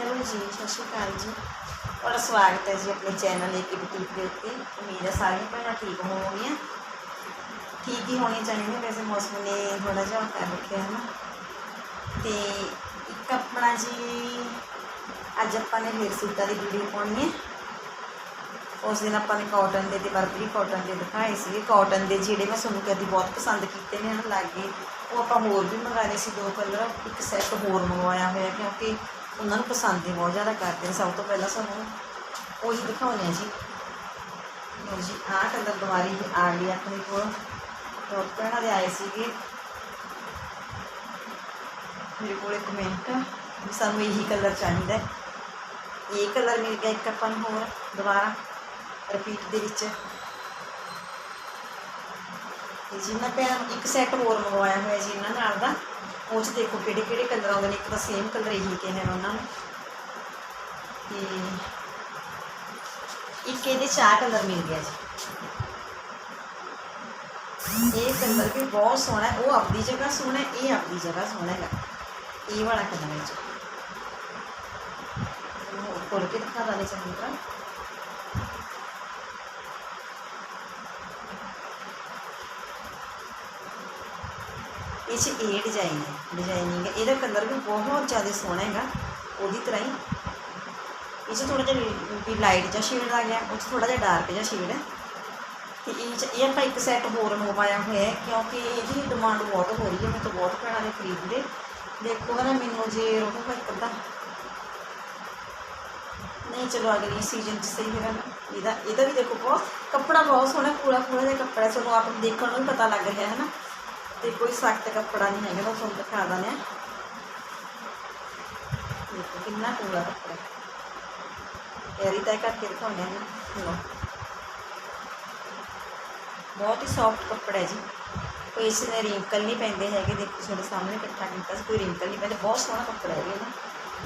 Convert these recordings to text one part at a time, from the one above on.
Hello ਜੀ, ਸਤਿ ਸ਼੍ਰੀ ਅਕਾਲ ਜੀ। ਤੁਹਾਡਾ ਸਵਾਗਤ ਹੈ ਜੀ ਆਪਣੇ ਚੈਨਲ ਏਕੇ ਬੁਟੀਕ ਦੇ ਉੱਤੇ। ਉਮੀਦ ਹੈ ਸਾਰੀਆਂ ਭੈਣਾਂ ਠੀਕ ਹੋਣਗੀਆਂ। ਠੀਕ ਹੀ ਹੋਣੀ ਚਾਹੀਦੀਆਂ, ਵੈਸੇ ਮੌਸਮ ਨੇ ਥੋੜਾ ਜਿਹਾ ਕਰ ਰੱਖਿਆ ਹੈ ਨਾ। ਤੇ ਇੱਕ ਆਪਣਾ ਜੀ, ਅੱਜ ਆਪਾਂ ਨੇ ਹੇਅਰ ਸੂਟਾਂ ਦੀ ਵੀਡੀਓ ਪਾਉਣੀ ਹੈ। ਉਸ ਦਿਨ ਆਪਾਂ ਨੇ ਕਾਟਨ ਦੇ ਤੇ ਬਰਬਰੀ ਕਾਟਨ ਦੇ ਦਿਖਾਏ ਸੀ ਕਾਟਨ ਦੇ ਜਿਹੜੇ ਮੈਂ ਤੁਹਾਨੂੰ ਕਦੀ ਬਹੁਤ ਪਸੰਦ ਕੀਤੇ ਨੇ ਹਨ ਲੱਗੇ, ਉਹ ਆਪਾਂ ਹੋਰ ਵੀ ਮੰਗਾਏ ਸੀ ਦੋ ਕਲਰ ਇੱਕ ਸੈੱਟ ਹੋਰ ਮੰਗਵਾਇਆ ਹੋਇਆ, ਕਿਉਂਕਿ ਉਹਨਾਂ ਨੂੰ ਪਸੰਦ ਹੀ ਬਹੁਤ ਜ਼ਿਆਦਾ ਕਰਦੇ ਨੇ। ਸਭ ਤੋਂ ਪਹਿਲਾਂ ਸਾਨੂੰ ਉਹੀ ਦਿਖਾਉਣੇ ਆ ਜੀ। ਲਓ ਜੀ, ਆਹ ਕਲਰ ਦੁਬਾਰੀ ਆ ਗਈ ਆਪਣੇ ਕੋਲ। ਬਹੁਤ ਭੈਣਾਂ ਦੇ ਆਏ ਸੀਗੇ। ਮੇਰੇ ਕੋਲ ਇੱਕ ਮਿੰਟ ਵੀ ਸਾਨੂੰ ਇਹੀ ਕਲਰ ਚਾਹੀਦਾ ਇਹ ਕਲਰ ਮਿਲ ਗਿਆ ਇੱਕ ਆਪਾਂ ਨੂੰ ਹੋਰ ਦੁਬਾਰਾ ਰਿਪੀਟ ਦੇ ਵਿੱਚ। ਤੇ ਜਿੰਨਾ ਭੈਣਾਂ ਇੱਕ ਸੈੱਟ ਹੋਰ ਮੰਗਵਾਇਆ ਹੋਇਆ ਜੀ ਇਹਨਾਂ ਨਾਲ ਦਾ। ਉਹ 'ਚ ਦੇਖੋ ਕਿਹੜੇ ਕਿਹੜੇ ਕਲਰ ਆਉਂਦੇ ਨੇ, ਇੱਕ ਤਾਂ ਸੇਮ ਕਲਰ ਇਹੀ ਕਿਹਾ ਹੈ ਉਹਨਾਂ ਨੂੰ। ਤੇ ਇੱਕ ਇਹਦੇ ਚਾਰ ਕਲਰ ਮਿਲ ਗਿਆ ਜੀ। ਇਹ ਕਲਰ ਵੀ ਬਹੁਤ ਸੋਹਣਾ ਉਹ ਆਪਣੀ ਜਗ੍ਹਾ ਸੋਹਣਾ ਇਹ ਆਪਣੀ ਜਗ੍ਹਾ ਸੋਹਣਾ ਹੈਗਾ। ਇਹ ਵਾਲਾ ਕਲਰ ਹੈ ਜੀ। ਉਹ ਕੇ ਦਿਖਾ ਦਾਂਗੇ ਚੰਗੀ ਤਰ੍ਹਾਂ। ਇਹ 'ਚ ਇਹ ਡਿਜ਼ਾਈਨ ਹੈ। ਡਿਜ਼ਾਈਨਿੰਗ ਹੈ। ਇਹਦਾ ਕਲਰ ਵੀ ਬਹੁਤ ਜ਼ਿਆਦਾ ਸੋਹਣਾ ਹੈਗਾ। ਉਹਦੀ ਤਰ੍ਹਾਂ ਹੀ। ਇਹ 'ਚ ਥੋੜਾ ਜਿਹਾ ਵੀ ਲਾਈਟ ਜਿਹਾ ਸ਼ੇਡ ਆ ਗਿਆ। ਉਹ 'ਚ ਥੋੜਾ ਜਿਹਾ ਡਾਰਕ ਜਿਹਾ ਸ਼ੇਡ ਹੈ। ਤੇ ਇਹ 'ਚ ਇਹ ਆਪਾਂ ਇੱਕ ਸੈੱਟ ਹੋਰ ਮੰਗਵਾਇਆ ਹੋਇਆ ਹੈ ਕਿਉਂਕਿ ਇਹਦੀ ਡਿਮਾਂਡ ਬਹੁਤ ਹੋ ਰਹੀ ਹੈ। ਮੈਂ ਤਾਂ ਬਹੁਤ ਭੈਣਾਂ ਨੇ ਖਰੀਦਦੇ। ਦੇਖੋ ਨਾ ਮੈਨੂੰ ਜੇ ਰਹੂਗਾ ਇੱਕ ਅੱਧਾ। ਨਹੀਂ ਚਲੋ ਅਗਲੀ ਸੀਜ਼ਨ 'ਚ ਸਹੀ ਹੈਗਾ ਨਾ ਇਹਦਾ ਇਹਦਾ ਵੀ ਦੇਖੋ ਬਹੁਤ ਕੱਪੜਾ ਬਹੁਤ ਸੋਹਣਾ ਪੂਰਾ ਪੂਰਾ ਜਿਹਾ ਕੱਪੜਾ ਹੈ, ਤੁਹਾਨੂੰ ਆਪ ਨੂੰ ਦੇਖਣ ਨੂੰ ਵੀ ਪਤਾ ਲੱਗ ਰਿਹਾ ਹੈ ਨਾ। ਤੇ ਕੋਈ ਸਖਤ ਕੱਪੜਾ ਨਹੀਂ ਹੈਗਾ ਤਾਂ ਤੁਹਾਨੂੰ ਦਿਖਾ ਦਿੰਦੇ ਹਾਂ। ਦੇਖੋ ਕਿੰਨਾ ਪੂਰਾ ਕੱਪੜਾ। ਯਾਰੀ ਤਾਂ ਕਰਕੇ ਦਿਖਾਉਂਦੇ ਹਾਂ ਨਾ ਲਓ ਬਹੁਤ ਹੀ ਸੌਫਟ ਕੱਪੜਾ ਹੈ ਜੀ। ਕੋਈ ਇਸ ਨੇ ਰਿੰਕਲ ਨਹੀਂ ਪੈਂਦੇ ਹੈਗੇ, ਦੇਖੋ ਤੁਹਾਡੇ ਸਾਹਮਣੇ ਇਕੱਠਾ ਕੀਤਾ ਸੀ, ਕੋਈ ਰਿੰਕਲ ਨਹੀਂ ਪੈਂਦੇ, ਬਹੁਤ ਸੋਹਣਾ ਕੱਪੜਾ ਹੈ ਇਹ। ਨਾ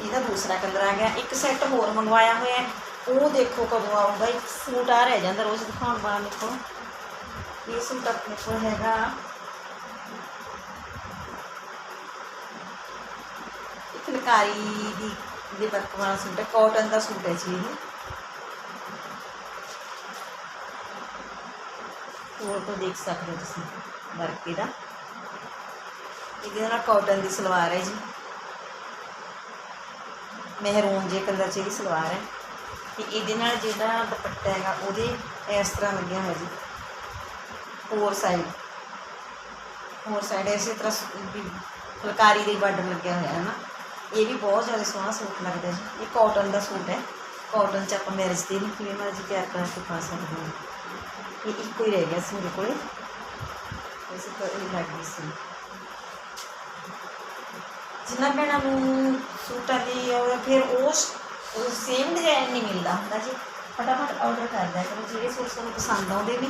ਇਹਦਾ ਦੂਸਰਾ ਕਲਰ ਆ ਗਿਆ, ਇੱਕ ਸੈੱਟ ਹੋਰ ਮੰਗਵਾਇਆ ਹੋਇਆ ਹੈ। ਉਹ ਦੇਖੋ ਕਦੋਂ ਆਊਗਾ, ਇੱਕ ਸੂਟ ਆ ਰਹਿ ਜਾਂਦਾ ਰੋਜ਼ ਦਿਖਾਉਣ ਵਾਲਾ ਮੇਰੇ ਕੋਲ। ਇਹ ਸੂਟ ਆਪਣੇ ਕੋਲ ਹੈਗਾ ਇਹ ਫੁਲਕਾਰੀ ਦੀ ਦੇ ਵਰਕ ਵਾਲਾ ਸੂਟ ਹੈ ਕਾਟਨ ਦਾ ਸੂਟ ਹੈ ਜੀ ਇਹ ਹੋਰ ਤੋਂ ਦੇਖ ਸਕਦੇ ਹੋ ਤੁਸੀਂ ਵਰਕ ਇਹਦਾ ਇਹਦੇ ਨਾਲ ਕਾਟਨ ਦੀ ਸਲਵਾਰ ਹੈ ਜੀ ਮਹਿਰੂਨ ਜੇ ਕਲਰ 'ਚ ਇਹਦੀ ਸਲਵਾਰ ਹੈ ਤੇ ਇਹਦੇ ਨਾਲ ਜਿਹੜਾ ਦੁਪੱਟਾ ਹੈਗਾ ਉਹਦੇ ਇਸ ਤਰ੍ਹਾਂ ਲੱਗਿਆ ਹੋਇਆ ਜੀ ਫੋਰ ਸਾਈਡ ਫੋਰ ਸਾਈਡ ਇਸੇ ਤਰ੍ਹਾਂ ਸ- ਵੀ ਫੁਲਕਾਰੀ ਦੇ ਬਾਰਡਰ ਲੱਗਿਆ ਹੋਇਆ ਹੈ ਨਾ ਇਹ ਵੀ ਬਹੁਤ ਜ਼ਿਆਦਾ ਸੋਹਣਾ ਸੂਟ ਲੱਗਦਾ ਜੀ। ਇਹ ਕਾਟਨ ਦਾ ਸੂਟ ਹੈ। ਕਾਟਨ 'ਚ ਆਪਾਂ ਮੈਰਿਜ ਦੇ ਵੀ ਕਿਵੇਂ ਮਰਜ਼ੀ ਤਿਆਰ ਕਰਕੇ ਪਾ ਸਕਦੇ ਹਾਂ। ਇਹ ਇੱਕੋ ਹੀ ਰਹਿ ਗਿਆ ਸੀ ਮੇਰੇ ਕੋਲੇ। ਇਸੇ ਤੋਂ ਲੱਗ ਗਈ ਸੀ। ਜਿਨ੍ਹਾਂ ਭੈਣਾਂ ਨੂੰ ਸੂਟਾਂ ਦੀ ਔਰ ਫਿਰ ਉਹ ਸੇਮ ਡਿਜ਼ਾਈਨ ਨਹੀਂ ਮਿਲਦਾ ਹੁੰਦਾ ਜੀ। ਫਟਾਫਟ ਆਰਡਰ ਕਰ ਦਿਆ ਕਰੋ। ਜਿਹੜੇ ਸੂਟ ਤੁਹਾਨੂੰ ਪਸੰਦ ਆਉਂਦੇ ਨੇ।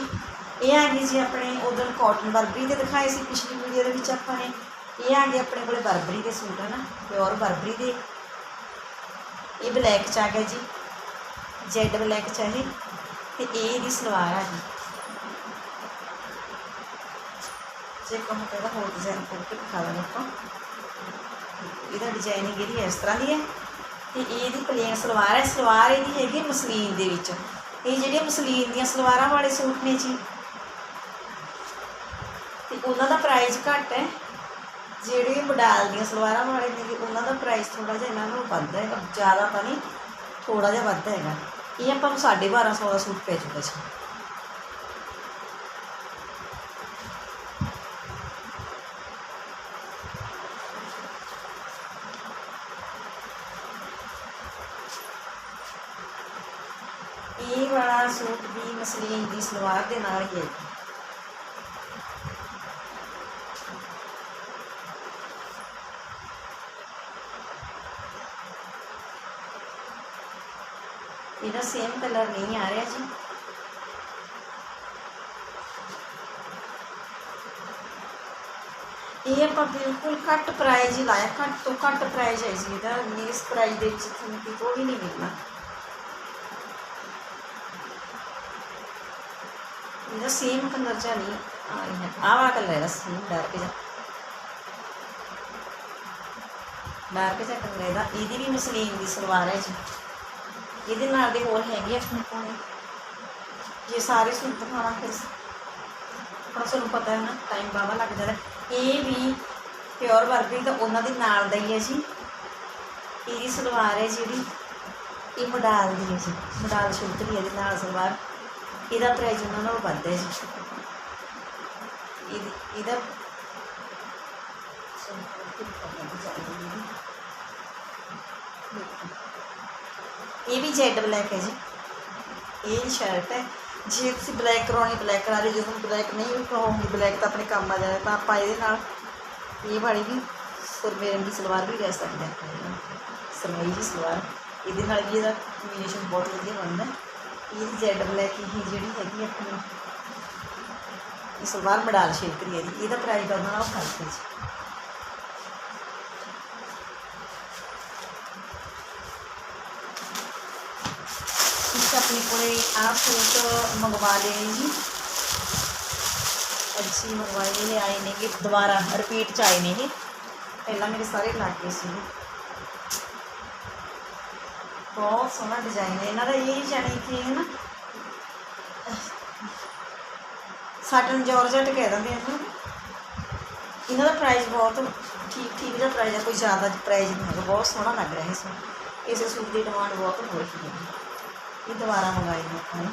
ਇਹ ਆ ਗਈ ਜੀ ਆਪਣੇ ਉਦੋਂ ਕਾਟਨ ਬਰਬਰੀ ਦੇ ਦਿਖਾਏ ਸੀ ਪਿਛਲੀ ਵੀਡੀਓ ਦੇ ਵਿੱਚ ਆਪਾਂ ਨੇ। ਇਹ ਆ ਗਏ ਆਪਣੇ ਕੋਲੇ ਬਰਬਰੀ ਦੇ ਸੂਟ ਹੈ ਨਾ ਪਿਓਰ ਬਰਬਰੀ ਦੇ। ਇਹ ਬਲੈਕ ਚ ਆ ਗਿਆ ਜੀ। ਜੈਡ ਬਲੈਕ ਚ ਹੈ ਇਹ। ਤੇ ਇਹ ਇਹਦੀ ਸਲਵਾਰ ਆ ਜੀ। ਜੇ ਕਹੋ ਤਾਂ ਇਹਦਾ ਹੋਰ ਡਿਜ਼ਾਈਨ ਕਰਕੇ ਦਿਖਾ ਦਾਂਗੇ ਆਪਾਂ। ਇਹਦਾ ਡਿਜ਼ਾਈਨਿੰਗ ਇਹਦੀ ਇਸ ਤਰ੍ਹਾਂ ਦੀ ਹੈ। ਤੇ ਇਹ ਇਹਦੀ ਪਲੇਨ ਸਲਵਾਰ ਹੈ। ਸਲਵਾਰ ਇਹਦੀ ਹੈਗੀ ਮਸਲੀਨ ਦੇ ਵਿੱਚ। ਇਹ ਜਿਹੜੀਆਂ ਮਸਲੀਨ ਦੀਆਂ ਸਲਵਾਰਾਂ ਵਾਲੇ ਸੂਟ ਨੇ ਜੀ। ਤੇ ਉਹਨਾਂ ਦਾ ਪ੍ਰਾਈਸ ਘੱਟ ਹੈ। ਜਿਹੜੇ ਬਡਾਲ ਦੀਆਂ ਸਲਵਾਰਾਂ ਵਾਲੇ ਨੇ ਉਹਨਾਂ ਦਾ ਪ੍ਰਾਈਸ ਥੋੜਾ ਜਿਹਾ ਇਹਨਾਂ ਨੂੰ ਵੱਧ ਹੈਗਾ। ਜ਼ਿਆਦਾ ਤਾਂ ਨਹੀਂ ਥੋੜਾ ਜਿਹਾ ਵੱਧ ਹੈਗਾ। ਇਹ ਆਪਾਂ ਨੂੰ 1250 ਦਾ ਸੂਟ ਪੈ ਜੂਗਾ ਜੀ ਇਹ ਵਾਲਾ ਸੂਟ ਵੀ ਮਸਲੀਨ ਦੀ ਸਲਵਾਰ ਦੇ ਨਾਲ ਹੀ ਹੈ ਇਹਦਾ ਸੇਮ ਕਲਰ ਨਹੀਂ ਆ ਰਿਹਾ ਜੀ। ਇਹ ਆਪਾਂ ਬਿਲਕੁਲ ਘੱਟ ਪ੍ਰਾਈਜ਼ ਹੀ ਲਾਇਆ, ਘੱਟ ਤੋਂ ਘੱਟ ਪ੍ਰਾਈਜ਼ ਹੈ ਜੀ ਇਹਦਾ। ਇਸ ਪ੍ਰਾਈਜ਼ ਦੇ ਵਿੱਚ ਤੁਹਾਨੂੰ ਕਿਤੋਂ ਵੀ ਨਹੀਂ ਮਿਲਣਾ। ਇਹਦਾ ਸੇਮ ਕਲਰ ਜਿਹਾ ਨਹੀਂ ਆ ਰਿਹਾ। ਆਹ ਕਲਰ ਹੈ ਸੇਮ ਡਾਰਕ ਜਿਹਾ। ਡਾਰਕ ਜਿਹਾ ਕਲਰ ਇਹਦਾ। ਇਹਦੀ ਵੀ ਮਸਲੀਨ ਦੀ ਸਲਵਾਰ ਹੈ ਜੀ। ਇਹਦੇ ਨਾਲ ਦੇ ਹੋਰ ਹੈਗੇ ਆ ਆਪਣੇ ਕੋਲ ਜੇ ਸਾਰੇ ਸੂਟ ਦਿਖਾਵਾਂ ਫਿਰ ਹੁਣ ਤੁਹਾਨੂੰ ਪਤਾ ਹੈ ਨਾ ਟਾਈਮ ਬਾਵਾ ਲੱਗ ਜਾਂਦਾ। ਇਹ ਵੀ ਪਿਓਰ ਵਰਬੀ ਤਾਂ ਉਹਨਾਂ ਦੇ ਨਾਲ ਦਾ ਹੀ ਹੈ ਜੀ। ਇਹਦੀ ਸਲਵਾਰ ਹੈ ਜਿਹੜੀ, ਇਹ ਮਡਾਲ ਦੀ ਹੈ ਜੀ। ਮਡਾਲ ਸ਼ੁਲਕ ਦੀ ਹੈ ਇਹਦੇ ਨਾਲ ਸਲਵਾਰ। ਇਹਦਾ ਪ੍ਰਾਈਸ ਉਹਨਾਂ ਨਾਲੋਂ ਵੱਧ ਹੈ ਜੀ। ਇਹਦੀ, ਇਹਦਾ ਇਹ ਵੀ ਜੈਡ ਬਲੈਕ ਹੈ ਜੀ। ਇਹ ਸ਼ਰਟ ਹੈ। ਜੇ ਤੁਸੀਂ ਬਲੈਕ ਕਰਾਉਣੀ, ਬਲੈਕ ਕਰਾ ਲਿਓ ਜੇ ਤੁਹਾਨੂੰ ਬਲੈਕ ਨਹੀਂ ਵੀ ਕਰਾਉਣੀ ਬਲੈਕ ਤਾਂ ਆਪਣੇ ਕੰਮ ਆ ਜਾਣਾ। ਤਾਂ ਆਪਾਂ ਇਹਦੇ ਨਾਲ ਇਹ ਵਾਲੀ ਵੀ ਸੁਰਮੇ ਰੰਗੀ ਸਲਵਾਰ ਵੀ ਲੈ ਸਕਦੇ ਹਾਂ। ਸਰਮਈ ਦੀ ਸਲਵਾਰ। ਇਹਦੇ ਨਾਲ ਵੀ ਇਹਦਾ ਕੰਬੀਨੇਸ਼ਨ ਬਹੁਤ ਵਧੀਆ ਬਣਦਾ। ਇਹ ਜੈਡ ਬਲੈਕ ਹੀ ਜਿਹੜੀ ਹੈਗੀ ਆਪਣੀ। ਇਹ ਸਲਵਾਰ ਮਡਾਲ ਸ਼ੇਪ ਦੀ ਹੈ ਜੀ। ਇਹਦਾ ਪ੍ਰਾਈਸ ਦਾ ਉਹਨਾਂ ਨਾਲ ਫ਼ਰਕ ਹੈ ਜੀ ਇੱਕ ਆਪਣੇ ਕੋਲੇ ਆਹ ਸੂਟ ਮੰਗਵਾ ਲਏ ਜੀ। ਅੱਛੀ ਮੰਗਵਾਏ ਨੇ ਆਏ ਨੇਗੇ ਦੁਬਾਰਾ ਰਿਪੀਟ ਚ ਆਏ ਨੇ ਇਹ ਪਹਿਲਾਂ ਮੇਰੇ ਸਾਰੇ ਲੱਗ ਗਏ ਸੀ। ਬਹੁਤ ਸੋਹਣਾ ਡਿਜ਼ਾਈਨ ਹੈ। ਇਹਨਾਂ ਦਾ ਇਹ ਜਾਣੀ ਕਿ ਹੈ ਨਾ ਸਾਟਨ ਜਾਰਜਟ ਕਹਿ ਦਿੰਦੇ ਆ ਇਹਨੂੰ। ਇਹਨਾਂ ਦਾ ਪ੍ਰਾਈਸ ਬਹੁਤ ਠੀਕ ਠੀਕ ਜਿਹਾ ਪ੍ਰਾਈਸ ਹੈ, ਕੋਈ ਜ਼ਿਆਦਾ ਪ੍ਰਾਈਸ ਨਹੀਂ ਹੈਗਾ। ਬਹੁਤ ਸੋਹਣਾ ਲੱਗ ਰਿਹਾ ਇਸ ਨੂੰ ਇਸ ਸੂਟ ਦੀ ਡਿਮਾਂਡ ਬਹੁਤ ਹੋ ਰਹੀ ਹੈ। ਇਹ ਦੁਬਾਰਾ ਮੰਗਾਏ ਨੇ ਆਪਾਂ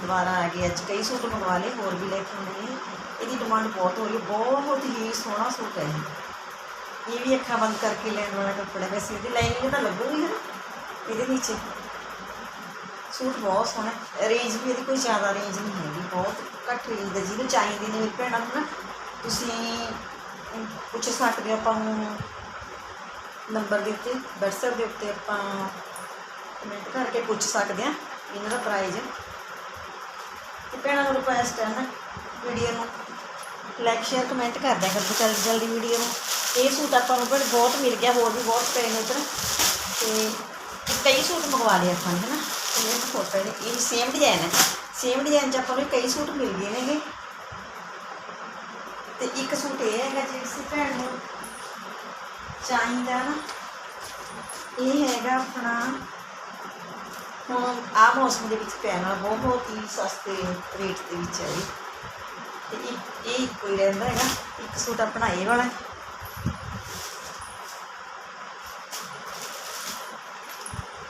ਦੁਬਾਰਾ ਆ ਗਏ ਅੱਜ ਕਈ ਸੂਟ ਮੰਗਵਾ ਲਏ, ਹੋਰ ਵੀ ਲੈ ਕੇ ਆਉਂਦੇ ਨੇ। ਇਹਦੀ ਡਿਮਾਂਡ ਬਹੁਤ ਹੋ ਰਹੀ ਬਹੁਤ ਹੀ ਸੋਹਣਾ ਸੂਟ ਹੈ ਇਹ। ਵੀ ਅੱਖਾਂ ਬੰਦ ਕਰਕੇ ਲੈਣ ਵਾਲਾ ਕੱਪੜਾ, ਵੈਸੇ ਇਹਦੀ ਲਾਈਨਿੰਗ ਤਾਂ ਲੱਗੂਗੀ ਹੈ ਇਹਦੇ ਨੀਚੇ। ਸੂਟ ਬਹੁਤ ਸੋਹਣਾ ਰੇਂਜ ਵੀ ਇਹਦੀ ਕੋਈ ਜ਼ਿਆਦਾ ਰੇਂਜ ਨਹੀਂ ਹੈਗੀ, ਬਹੁਤ ਘੱਟ ਰੇਂਜ ਦਾ, ਜਿਹਨੂੰ ਚਾਹੀਦੀ ਨੇ ਮੇਰੀ ਭੈਣਾਂ ਨੂੰ ਨਾ, ਤੁਸੀਂ ਪੁੱਛ ਸਕਦੇ ਹੋ ਆਪਾਂ ਨੂੰ। ਨੰਬਰ ਦੇ ਉੱਤੇ, WhatsApp ਦੇ ਉੱਤੇ ਆਪਾਂ ਕਮੈਂਟ ਕਰਕੇ ਪੁੱਛ ਸਕਦੇ ਆ ਇਹਨਾਂ ਦਾ ਪ੍ਰਾਈਜ਼ ਤੇ ਭੈਣਾਂ ਨੂੰ ਰਿਕੁਐਸਟ ਹੈ ਨਾ ਵੀਡੀਓ ਨੂੰ ਲਾਈਕ ਸ਼ੇਅਰ ਕਮੈਂਟ ਕਰ ਦਿਆ ਕਰੋ ਜਲਦੀ ਜਲਦੀ ਵੀਡੀਓ ਨੂੰ। ਇਹ ਸੂਟ ਆਪਾਂ ਨੂੰ ਭੈਣ ਬਹੁਤ ਮਿਲ ਗਿਆ, ਹੋਰ ਵੀ ਬਹੁਤ ਪਏ ਨੇ ਉੱਧਰ ਤੇ ਕਈ ਸੂਟ ਮੰਗਵਾ ਲਏ ਆਪਾਂ ਨੇ, ਹਨਾ। ਤੇ ਇਹ ਫੋਟੋ ਨੇ ਇਹ ਸੇਮ ਡਿਜ਼ਾਈਨ ਹੈ। ਸੇਮ ਡਿਜ਼ਾਈਨ 'ਚ ਆਪਾਂ ਨੂੰ ਕਈ ਸੂਟ ਮਿਲ ਗਏ ਨੇਗੇ। ਤੇ ਇੱਕ ਸੂਟ ਇਹ ਹੈਗਾ ਜੇ ਭੈਣ ਨੂੰ ਚਾਹੀਦਾ ਨਾ, ਇਹ ਹੈਗਾ ਆਪਣਾ ਹੁਣ ਆ ਮੌਸਮ ਦੇ ਵਿੱਚ ਪੈਣ ਵਾਲਾ ਬਹੁਤ ਹੀ ਸਸਤੇ ਰੇਟ ਦੇ ਵਿੱਚ ਹੈ ਇਹ। ਤੇ ਇੱਕ ਇਹ ਕੋਈ ਰਹਿੰਦਾ ਹੈਗਾ। ਇੱਕ ਸੂਟ ਆਪਣਾ ਇਹ ਵਾਲਾ।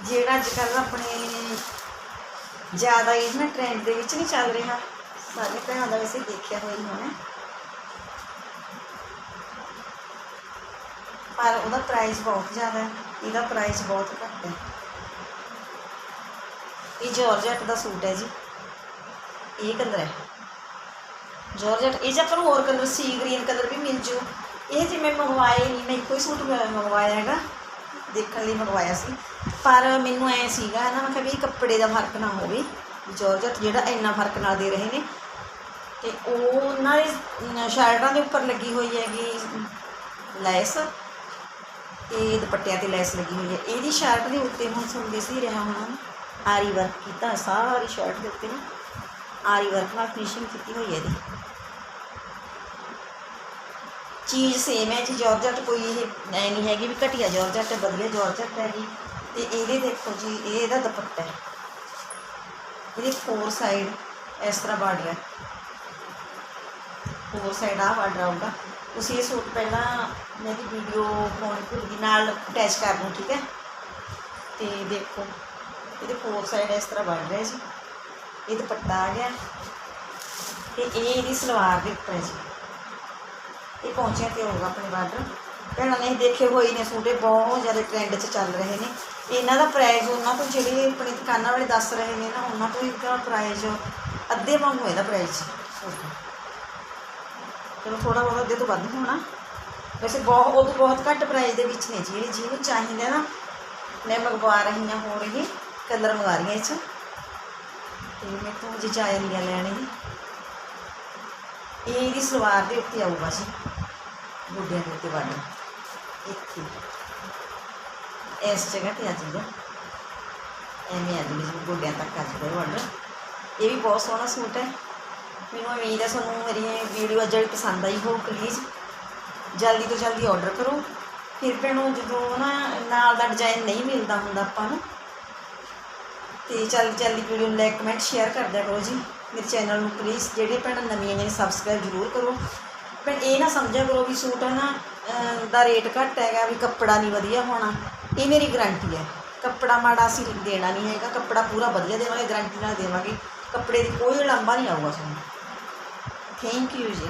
ਜਿਹੜਾ ਅੱਜ ਕੱਲ੍ਹ ਆਪਣੇ ਜ਼ਿਆਦਾ ਇਹ ਨਾ ਟ੍ਰੈਂਡ ਦੇ ਵਿੱਚ ਨਹੀਂ ਚੱਲ ਰਿਹਾ। ਸਾਰੇ ਭੈਣਾਂ ਦਾ ਵੈਸੇ ਦੇਖਿਆ ਹੋਈ ਹੋਣਾ। ਪਰ ਉਹਦਾ ਪ੍ਰਾਈਸ ਬਹੁਤ ਜ਼ਿਆਦਾ ਹੈ। ਇਹਦਾ ਪ੍ਰਾਈਸ ਬਹੁਤ ਘੱਟ ਹੈ। ਇਹ ਜਾਰਜਟ ਦਾ ਸੂਟ ਹੈ ਜੀ। ਇਹ ਕਲਰ ਹੈ। ਜਾਰਜਟ ਇਹ 'ਚ ਆਪਾਂ ਨੂੰ ਹੋਰ ਕਲਰ ਸੀ ਗ੍ਰੀਨ ਕਲਰ ਵੀ ਮਿਲ ਜੂ। ਇਹ ਜਿਵੇਂ ਮੰਗਵਾਏ ਨਹੀਂ ਮੈਂ ਇੱਕੋ ਹੀ ਸੂਟ ਮੰਗਵਾਇਆ ਹੈਗਾ। ਦੇਖਣ ਲਈ ਮੰਗਵਾਇਆ ਸੀ। ਪਰ ਮੈਨੂੰ ਐ ਸੀਗਾ ਨਾ ਮੈਂ ਕਿਹਾ ਵੀ ਕੱਪੜੇ ਦਾ ਫ਼ਰਕ ਨਾ ਹੋਵੇ। ਜਾਰਜਟ ਜਿਹੜਾ ਇੰਨਾ ਫ਼ਰਕ ਨਾਲ ਦੇ ਰਹੇ ਨੇ। ਤੇ ਉਹ ਉਹਨਾਂ ਦੇ ਸ਼ਰਟਾਂ ਦੇ ਉੱਪਰ ਲੱਗੀ ਹੋਈ ਹੈਗੀ ਲੈਸ। ਤੇ ਦੁਪੱਟਿਆਂ ਤੇ ਲੈਸ ਲੱਗੀ ਹੋਈ ਹੈ। ਇਹਦੀ ਸ਼ਰਟ ਦੇ ਉੱਤੇ ਹੁਣ ਸੁਣਦੇ ਸੀ ਰਿਹਾ ਹੋਣਾ। ਨਾ, ਆਰੀ ਵਰਕ ਕੀਤਾ, ਸਾਰੀ ਸ਼ਰਟ ਦੇ ਉੱਤੇ ਨਾ ਆਰੀ ਵਰਕ ਨਾਲ ਫਿਨਿਸ਼ਿੰਗ ਕੀਤੀ ਹੋਈ ਹੈ ਇਹਦੀ। ਚੀਜ਼ ਸੇਮ ਹੈ ਜੀ ਜਾਰਜਟ ਕੋਈ ਇਹ ਨਹੀਂ ਹੈਗੀ ਵੀ ਘਟੀਆ ਜਾਰਜਟ ਹੈ, ਵਧੀਆ ਜਾਰਜਟ ਹੈਗੀ ਤੇ ਇਹਦੇ ਦੇਖੋ ਜੀ, ਇਹ ਇਹਦਾ ਦੁਪੱਟਾ ਹੈ। ਇਹਦੇ ਫੋਰ ਸਾਈਡ ਇਸ ਤਰ੍ਹਾਂ ਬਾਰਡਰ ਹੈ ਫੋਰ ਸਾਈਡ ਆ ਬਾਰਡਰ ਆਊਗਾ ਤੁਸੀਂ ਇਹ ਸੂਟ ਪਹਿਲਾਂ ਮੇਰੀ ਵੀਡੀਓ ਪਾਉਣ ਭੁੱਲ ਨਾਲ ਅਟੈਚ ਕਰ ਲਓ, ਠੀਕ ਹੈ? ਤੇ ਦੇਖੋ। ਇਹਦੇ ਫੋਰ ਸਾਈਡ ਇਸ ਤਰ੍ਹਾਂ ਬਣ ਰਿਹਾ ਜੀ। ਇਹ ਦੁਪੱਟਾ ਆ ਗਿਆ ਤੇ ਇਹ ਇਹਦੀ ਸਲਵਾਰ ਦੇ ਉੱਪਰ ਹੈ ਜੀ। ਇਹ ਪਹੁੰਚਿਆ ਤੇ ਹੋਊਗਾ ਆਪਣੇ ਬਾਰਡਰ। ਭੈਣਾਂ ਨੇ ਦੇਖੇ ਹੋਏ ਨੇ ਸੂਟ, ਇਹ ਬਹੁਤ ਜ਼ਿਆਦਾ ਟ੍ਰੈਂਡ 'ਚ ਚੱਲ ਰਹੇ ਨੇ। ਇਹਨਾਂ ਦਾ ਪ੍ਰਾਈਸ ਉਹਨਾਂ ਤੋਂ ਜਿਹੜੇ ਆਪਣੀ ਦੁਕਾਨਾਂ ਵਾਲੇ ਦੱਸ ਰਹੇ ਨੇ ਨਾ, ਉਹਨਾਂ ਤੋਂ ਇਹਦਾ ਪ੍ਰਾਈਸ ਅੱਧੇ ਵਾਂਗੂ ਇਹਦਾ ਪ੍ਰਾਈਸ ਚਲੋ ਥੋੜਾ ਬਹੁਤ ਅੱਧੇ ਤੋਂ ਵੱਧ ਹੋਣਾ। ਵੈਸੇ ਬਹੁਤ, ਉਹ ਤੋਂ ਬਹੁਤ ਘੱਟ ਪ੍ਰਾਈਸ ਦੇ ਵਿੱਚ ਨੇ ਜੀ। ਇਹ ਜਿਹਨੂੰ ਚਾਹੀਦਾ ਨਾ, ਮੈਂ ਮੰਗਵਾ ਰਹੀ ਹਾਂ ਹੋਰ ਇਹ। ਕਲਰ ਮੰਗਾ ਰਹੀ ਹਾਂ ਇਹ 'ਚ। ਤੇ ਮੈਂ ਤੋਂ ਜੀ ਚਾਇਆ ਲਿਆ ਇਹ ਇਹਦੀ ਸਲਵਾਰ ਦੇ ਉੱਤੇ ਆਊਗਾ ਜੀ ਗੋਡਿਆਂ ਦੇ ਉੱਤੇ ਵੜ ਇੱਥੇ। ਇਸ ਜਗ੍ਹਾ ਤੇ ਆ ਜਾਊਗਾ ਐਵੇਂ ਆ ਜਾਊਗਾ ਜੀ ਗੋਡਿਆਂ ਤੱਕ ਆ ਜਾਊਗਾ ਵੜ ਇਹ ਵੀ ਬਹੁਤ ਸੋਹਣਾ ਸੂਟ ਹੈ। ਮੈਨੂੰ ਉਮੀਦ ਹੈ ਤੁਹਾਨੂੰ ਮੇਰੀ ਵੀਡੀਓ ਜਿਹੜੀ ਪਸੰਦ ਆਈ ਹੋ ਪਲੀਜ਼ ਜਲਦੀ ਤੋਂ ਜਲਦੀ ਆਰਡਰ ਕਰੋ। ਫਿਰ ਭੈਣੋ ਜਦੋਂ ਨਾ ਨਾਲ ਦਾ ਡਿਜ਼ਾਈਨ ਨਹੀਂ ਮਿਲਦਾ ਹੁੰਦਾ ਆਪਾਂ ਨੂੰ ਤੇ ਚੱਲ ਚੱਲ ਵੀਡੀਓ ਨੂੰ ਲਾਈਕ ਕਮੈਂਟ ਸ਼ੇਅਰ ਕਰ ਦਿਆ ਕਰੋ ਜੀ। ਮੇਰੇ ਚੈਨਲ ਨੂੰ ਪਲੀਜ਼ ਜਿਹੜੇ ਭੈਣਾਂ ਨਵੀਆਂ ਨੇ ਸਬਸਕ੍ਰਾਈਬ ਜ਼ਰੂਰ ਕਰੋ। ਭੈਣ ਇਹ ਨਾ ਸਮਝਿਆ ਕਰੋ ਵੀ ਸੂਟ ਹੈ ਨਾ ਦਾ ਰੇਟ ਘੱਟ ਹੈਗਾ ਵੀ ਕੱਪੜਾ ਨਹੀਂ ਵਧੀਆ ਹੋਣਾ। ਇਹ ਮੇਰੀ ਗਾਰੰਟੀ ਹੈ ਕੱਪੜਾ ਮਾੜਾ ਅਸੀਂ ਦੇਣਾ ਨਹੀਂ ਹੈਗਾ। ਕੱਪੜਾ ਪੂਰਾ ਵਧੀਆ ਦੇਵਾਂਗੇ ਗਾਰੰਟੀ ਨਾਲ ਦੇਵਾਂਗੇ। ਕੱਪੜੇ ਦੀ ਕੋਈ ਲੰਬਾ ਨਹੀਂ ਆਊਗਾ ਤੁਹਾਨੂੰ। ਥੈਂਕ ਯੂ ਜੀ।